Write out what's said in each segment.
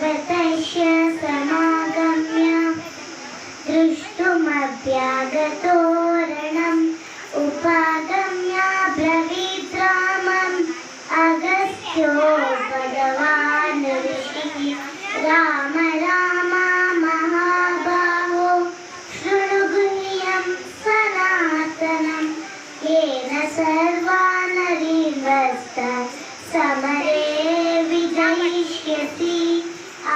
तस्य समागम्य दृष्टुमभ्यागतोरणम् उपागम्य ब्रवीद्रामम् अगस्त्यो भगवान् राम राम महाबाहो शृणुगुह्यं सनातनं येन सर्वानरीवस्त समरे विजयिष्यसि।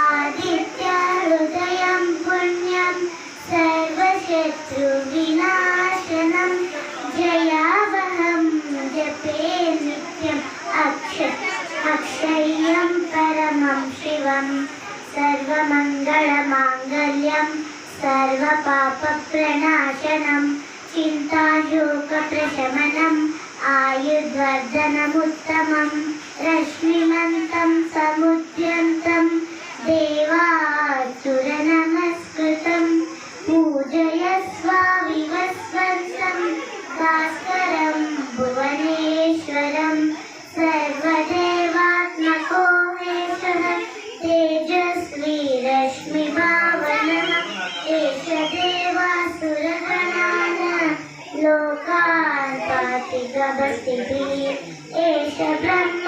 आदित्यहृदयं पुण्यं सर्वशत्रुविनाशनं जयावहं जपे नित्यम् अक्ष अक्षय्यं परमं शिवं सर्वमङ्गलमाङ्गल्यं सर्वपापप्रणाशनं चिन्ताशोकप्रशमनम् आयुर्वर्धनमुत्तमं रश्मिमन्तं समुद्यन्तं देवासुरनमस्कृतं पूजयस्व विवस्वन्तं भास्करं भुवनेश्वरं सर्वदेवात्मको हेशः एष देवासुरगणान् लोकान् ब्रह्मा